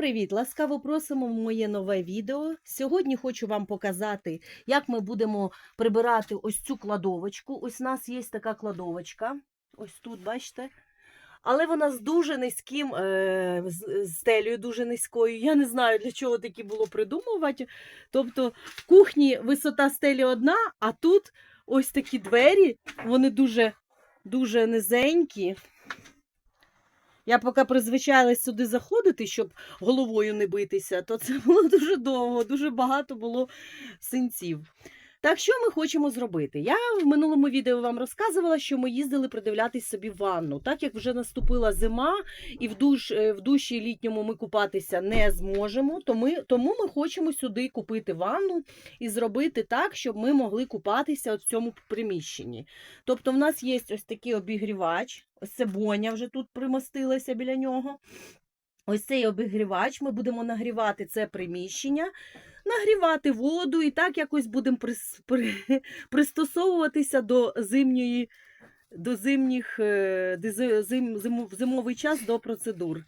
привіт! Ласкаво просимо в моє нове відео. Сьогодні хочу вам показати, як ми будемо прибирати ось цю кладовочку. Ось у нас є така кладовочка. Ось тут, бачите. Але вона з дуже низьким е, стелею, дуже низькою. Я не знаю, для чого такі було придумувати. Тобто в кухні висота стелі одна, а тут ось такі двері, вони дуже, дуже низенькі. Я поки призвичайлась сюди заходити, щоб головою не битися, то це було дуже довго, дуже багато було синців. Так, що ми хочемо зробити? Я в минулому відео вам розказувала, що ми їздили придивлятись собі ванну. Так як вже наступила зима, і в, душ, е, в душі літньому ми купатися не зможемо, то ми, тому ми хочемо сюди купити ванну і зробити так, щоб ми могли купатися в цьому приміщенні. Тобто, в нас є ось такий обігрівач, ось це боня вже тут примостилася біля нього. Ось цей обігрівач, ми будемо нагрівати це приміщення, нагрівати воду і так якось будемо прис- при, пристосовуватися до зимньої, до зимніх, зим... до зим, зимовий час до процедур.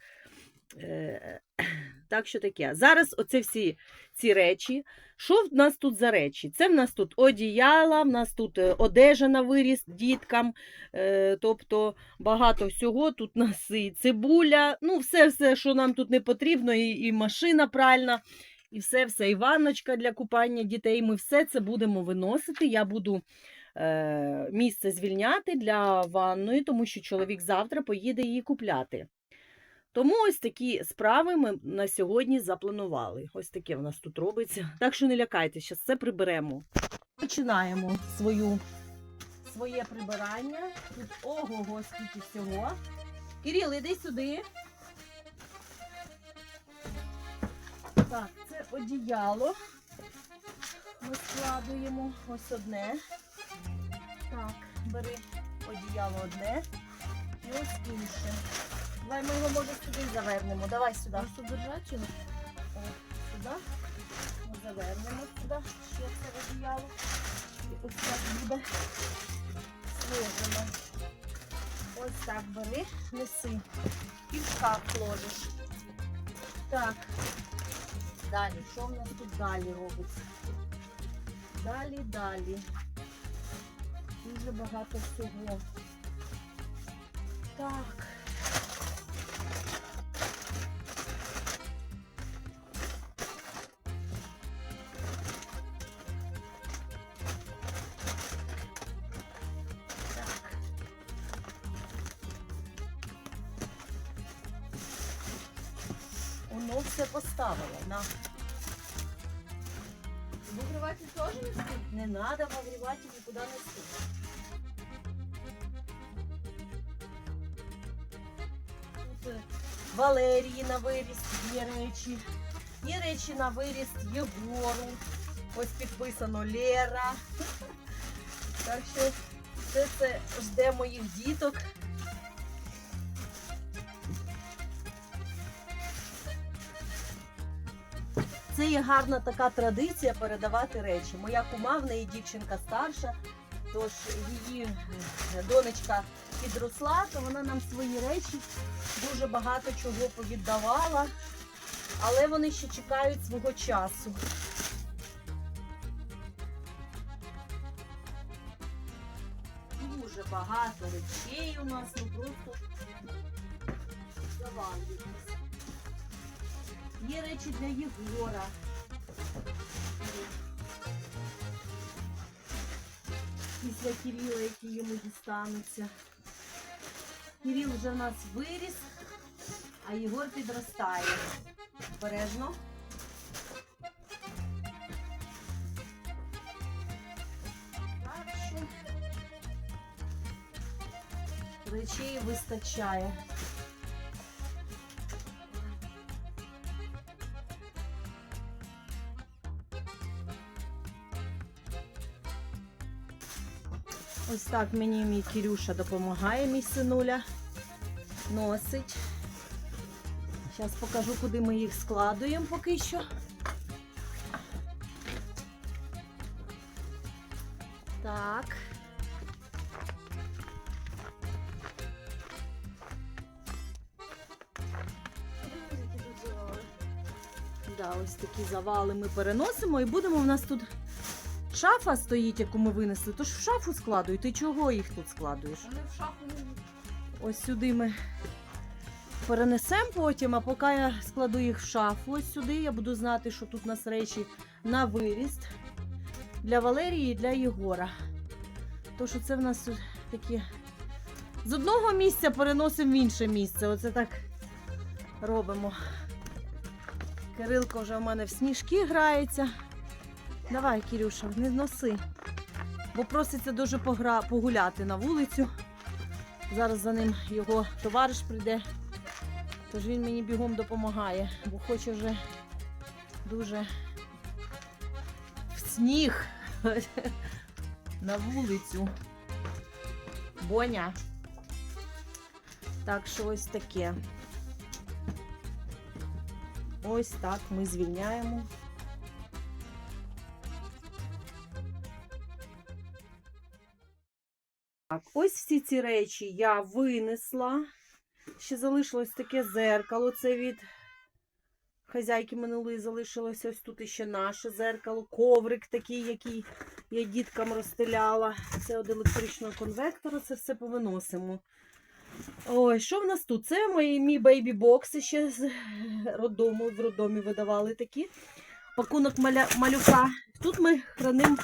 Так що таке. Зараз оце всі ці речі. Що в нас тут за речі? Це в нас тут одіяла, в нас тут е, одежа на виріст діткам, е, тобто багато всього. Тут нас і цибуля, ну все, все, що нам тут не потрібно, і, і машина пральна, і все, все, і ванночка для купання дітей. Ми все це будемо виносити. Я буду е, місце звільняти для ванної, тому що чоловік завтра поїде її купляти. Тому ось такі справи ми на сьогодні запланували. Ось таке в нас тут робиться. Так що не лякайтеся, це приберемо. Починаємо свою, своє прибирання. Тут ого-го, скільки всього. Кирил, іди сюди. Так, це одіяло. Ми складуємо ось одне. Так, бери одіяло одне і ось інше. Давай ми його може сюди завернемо. Давай сюди. Просто держать його? О, сюди. Ми завернемо сюди ще це одіяло. І ось так буде сложено. Ось так бери, неси. І в шкаф ложиш. Так. Далі. Що в нас тут далі робиться? Далі, далі. Дуже багато всього. Так. Воно все поставило. На. Обогріватель теж не стоїть? Не треба вогрівати нікуди не стить. Тут е, Валерії на виріст є речі. Є речі на виріст Єгору. Ось підписано Лера. Так що все це жде моїх діток. Це є гарна така традиція передавати речі. Моя кума, в неї дівчинка старша, тож її донечка підросла, то вона нам свої речі дуже багато чого повіддавала, але вони ще чекають свого часу. Дуже багато речей у нас, ну просто завалюємось. Є речі для Єгора. Після Кирила, які йому дістануться. Кирил вже в нас виріс, а Єгор підростає. Обережно. Речей вистачає. Ось так мені мій Кирюша допомагає, мій синуля. Носить. Зараз покажу, куди ми їх складуємо поки що. Так. Да, ось такі завали ми переносимо і будемо. У нас тут шафа стоїть, яку ми винесли. Тож в шафу складуй. Ти чого їх тут складуєш? Вони в шафу не Ось сюди ми перенесемо потім, а поки я складу їх в шафу, ось сюди, я буду знати, що тут у нас речі на виріст для Валерії і для Єгора. То що це в нас такі. З одного місця переносимо в інше місце. Оце так робимо. Кирилко вже в мене в сніжки грається. Давай, Кірюша, не носи. Бо проситься дуже погра... погуляти на вулицю. Зараз за ним його товариш прийде. Тож він мені бігом допомагає, бо хоче вже дуже в сніг на вулицю. Боня. Так що ось таке. Ось так ми звільняємо. Так, ось всі ці речі я винесла. Ще залишилось таке зеркало. Це від хазяйки минулої залишилось ось тут іще наше зеркало. Коврик такий, який я діткам розстеляла. Це від електричного конвектора, це все повиносимо. Ой, що в нас тут? Це мої мій бейбі-бокси ще з роддому, в роддомі видавали такі. Пакунок маля, малюка. Тут ми хранимо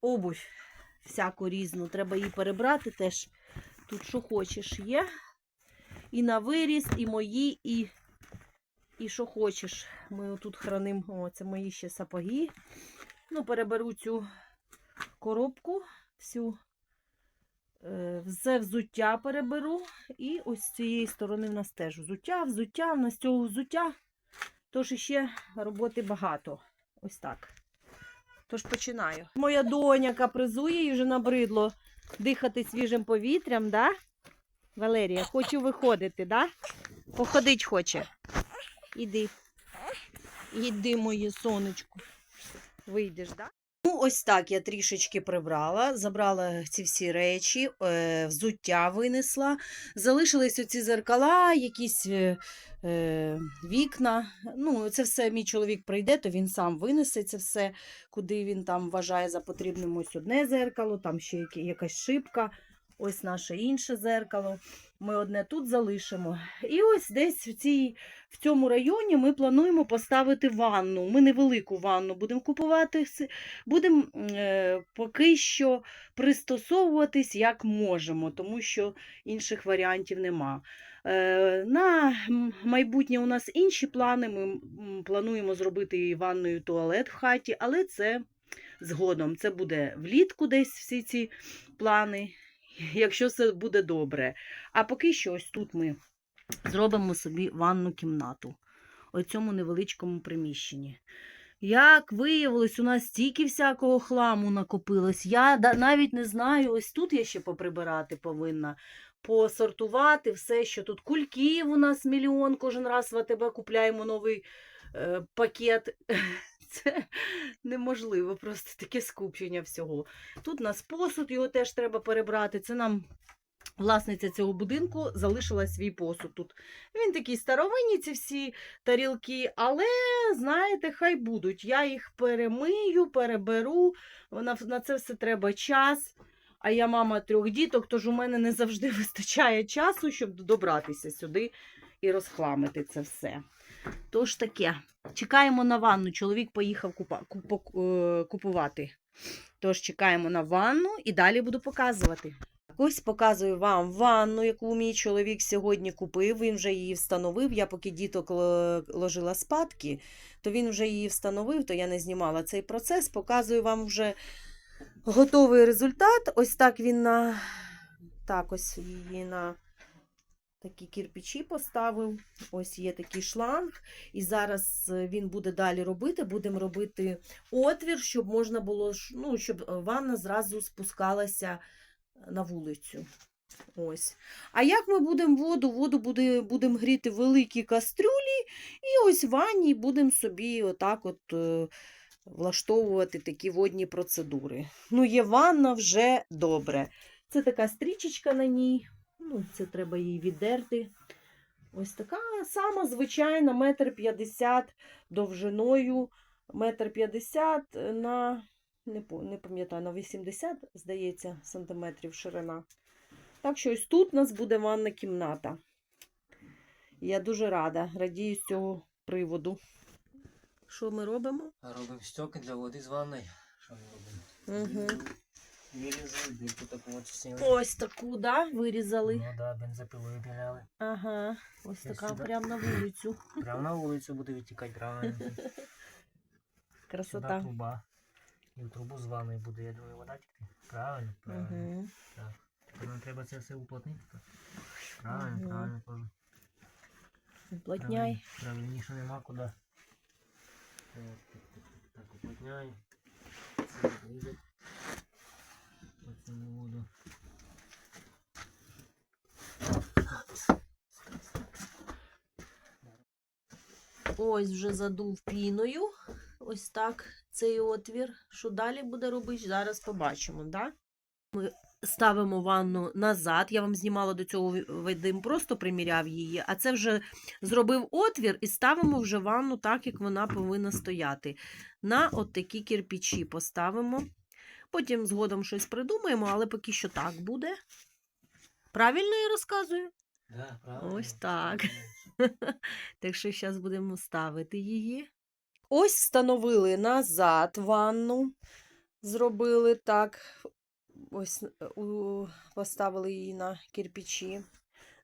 обувь всяку різну. Треба її перебрати теж. Тут що хочеш є. І на виріст, і мої, і, і що хочеш. Ми тут хранимо. О, це мої ще сапоги. Ну, переберу цю коробку, всю е, все взуття переберу. І ось з цієї сторони в нас теж взуття, взуття, в нас цього взуття. Тож іще роботи багато. Ось так. Тож починаю. Моя доня капризує і вже набридло дихати свіжим повітрям, да? Валерія, хочу виходити, да? Походить хоче. Іди. Іди, моє сонечко. Вийдеш, да? Ну, ось так я трішечки прибрала, забрала ці всі речі, е, взуття винесла. Залишились оці зеркала, якісь е, е, вікна. Ну, це все мій чоловік прийде, то він сам винесе це все, куди він там вважає за потрібним. Ось одне зеркало, там ще якась шибка, ось наше інше зеркало. Ми одне тут залишимо. І ось десь в, цій, в цьому районі ми плануємо поставити ванну. Ми невелику ванну будемо купувати. Будемо е, поки що пристосовуватись як можемо, тому що інших варіантів нема. Е, На майбутнє у нас інші плани. Ми плануємо зробити і ванною туалет в хаті, але це згодом. Це буде влітку десь всі ці плани, якщо все буде добре. А поки що ось тут ми зробимо собі ванну кімнату у цьому невеличкому приміщенні. Як виявилось, у нас стільки всякого хламу накопилось. Я навіть не знаю, ось тут я ще поприбирати повинна. Посортувати все, що тут кульків у нас мільйон. Кожен раз в АТБ купляємо новий е, пакет. Це неможливо, просто таке скупчення всього. Тут у нас посуд, його теж треба перебрати. Це нам власниця цього будинку залишила свій посуд тут. Він такий старовинні, ці всі тарілки, але, знаєте, хай будуть. Я їх перемию, переберу. На це все треба час. А я мама трьох діток, тож у мене не завжди вистачає часу, щоб добратися сюди і розхламити це все. Тож таке, чекаємо на ванну. Чоловік поїхав купа, е, купувати. Тож чекаємо на ванну і далі буду показувати. Ось показую вам ванну, яку мій чоловік сьогодні купив. Він вже її встановив. Я поки діток ложила спадки, то він вже її встановив, то я не знімала цей процес. Показую вам вже готовий результат. Ось так він на так, ось її на такі кірпичі поставив. Ось є такий шланг. І зараз е, він буде далі робити. Будемо робити отвір, щоб можна було ну, щоб е, ванна зразу спускалася на вулицю. Ось. А як ми будемо воду? Воду буде, будемо гріти в великій кастрюлі, і ось в ванні будемо собі отак от е, влаштовувати такі водні процедури. Ну, є ванна вже добре. Це така стрічечка на ній. Ну, це треба її віддерти. Ось така сама звичайна, метр п'ятдесят довжиною, метр п'ятдесят на, не, пам'ятаю, на 80, здається, сантиметрів ширина. Так що ось тут у нас буде ванна кімната. Я дуже рада, радію з цього приводу. Що ми робимо? Робимо стьоки для води з ванної. Що ми робимо? Угу. Вирізали, дірку таку от сняли. Ось таку, да, вирізали. Ну да, бензопилою піляли. Ага, ось Ось така сюди. прямо на вулицю. Прямо на вулицю буде відтікати правильно. Сюди Красота. труба. І в трубу з ванної буде, я думаю, вода тікти. Правильно, правильно. Угу. Так. Тепер нам треба це все уплотнити. так? Правильно, Мгм. правильно. теж. Уплотняй. Правильно. Правильніше нема куди. Так, так, так, так, так, уплотняй. Це вийде. Воду. Ось вже задув піною. Ось так цей отвір. Що далі буде робити, зараз побачимо, да? Ми ставимо ванну назад. Я вам знімала до цього Вадим, просто приміряв її, а це вже зробив отвір і ставимо вже ванну так, як вона повинна стояти. На от такі кирпичі поставимо. Потім згодом щось придумаємо, але поки що так буде. Правильно я розказую? Да, правильно. Ось так. Так що зараз будемо ставити її. Ось встановили назад ванну. Зробили так. Ось е, у- поставили її на кирпичі.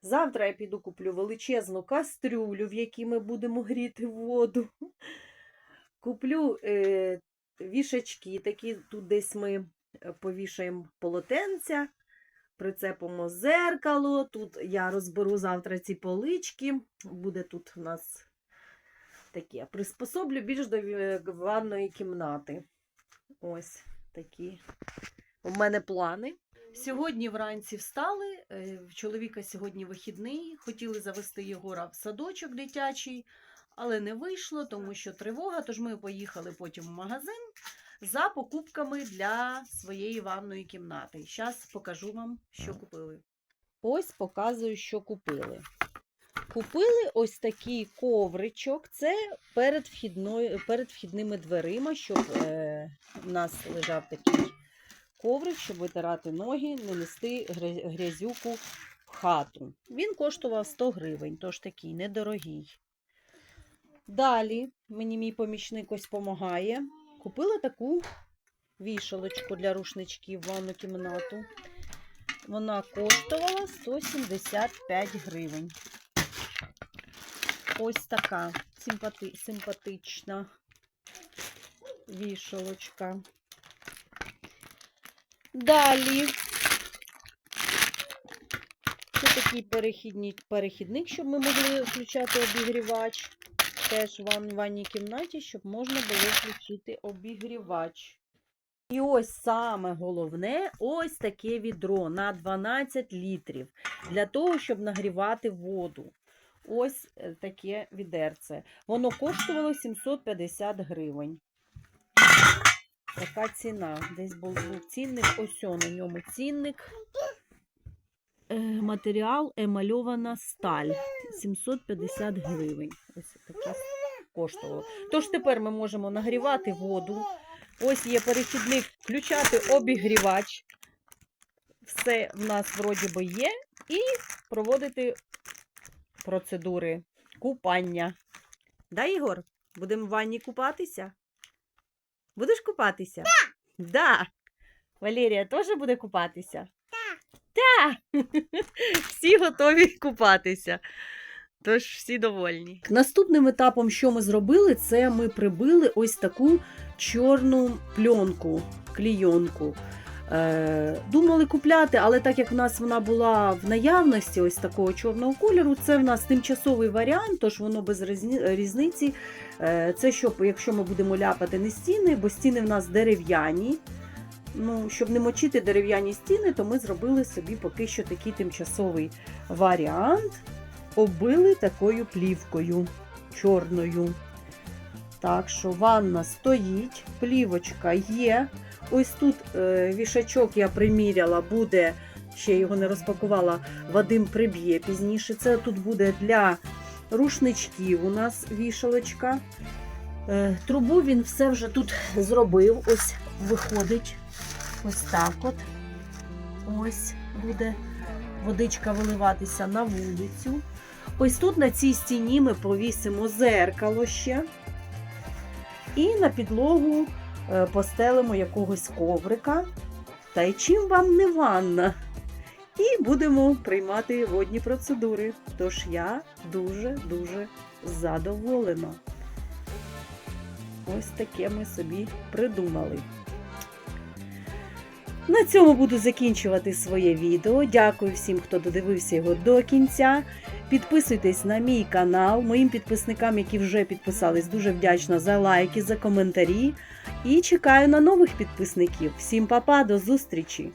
Завтра я піду куплю величезну кастрюлю, в якій ми будемо гріти воду. Куплю е, вішачки, такі тут десь ми е, повішаємо полотенця, прицепимо зеркало. Тут я розберу завтра ці полички. Буде тут у нас таке. Приспособлю більш до ванної кімнати. Ось такі у мене плани. Сьогодні вранці встали. е, В чоловіка сьогодні вихідний. Хотіли завести Єгора в садочок дитячий, але не вийшло, тому що тривога. Тож ми поїхали потім в магазин за покупками для своєї ванної кімнати. Зараз покажу вам, що купили. Ось показую, що купили. Купили ось такий ковричок. Це перед, вхідною, перед вхідними дверима, щоб е, в нас лежав такий коврик, щоб витирати ноги, не нести грязюку в хату. Він коштував 100 гривень, тож такий недорогий. Далі мені мій помічник ось допомагає. Купила таку вішалочку для рушничків в ванну кімнату. Вона коштувала 175 гривень. Ось така симпати... симпатична вішалочка. Далі. Це такий перехідник, перехідник, щоб ми могли включати обігрівач. Теж в ванній кімнаті, щоб можна було включити обігрівач. І ось саме головне ось таке відро на 12 літрів для того, щоб нагрівати воду. Ось е, таке відерце. Воно коштувало 750 гривень. Така ціна. Десь був, був цінник. Ось на ньому цінник. Е, матеріал емальована сталь. 750 гривень. Ось таке коштувало. Тож тепер ми можемо нагрівати воду. Ось є перехідник, включати обігрівач. Все в нас вроді би є. І проводити процедури купання. Да, Ігор? Будемо в ванні купатися? Будеш купатися? Так. Да. Валерія теж буде купатися? Так. Всі готові купатися. Тож всі довольні. Наступним етапом, що ми зробили, це ми прибили ось таку чорну пленку, клійонку. Е, думали купляти, але так як в нас вона була в наявності ось такого чорного кольору, це в нас тимчасовий варіант, тож воно без різниці. Е, це щоб, якщо ми будемо ляпати не стіни, бо стіни в нас дерев'яні. Ну, щоб не мочити дерев'яні стіни, то ми зробили собі поки що такий тимчасовий варіант. Оббили такою плівкою чорною. Так що ванна стоїть, плівочка є. Ось тут е, вішачок я приміряла, буде ще його не розпакувала, Вадим приб'є пізніше. Це тут буде для рушничків у нас вішалочка. Е, Трубу він все вже тут зробив. Ось виходить. Ось так от. Ось буде водичка виливатися на вулицю. Ось тут на цій стіні ми повісимо зеркало ще. І на підлогу е, постелимо якогось коврика. Та й чим вам не ванна? І будемо приймати водні процедури. Тож я дуже-дуже задоволена. Ось таке ми собі придумали. На цьому буду закінчувати своє відео. Дякую всім, хто додивився його до кінця. Підписуйтесь на мій канал. Моїм підписникам, які вже підписались, дуже вдячна за лайки, за коментарі. І чекаю на нових підписників. Всім па-па, до зустрічі!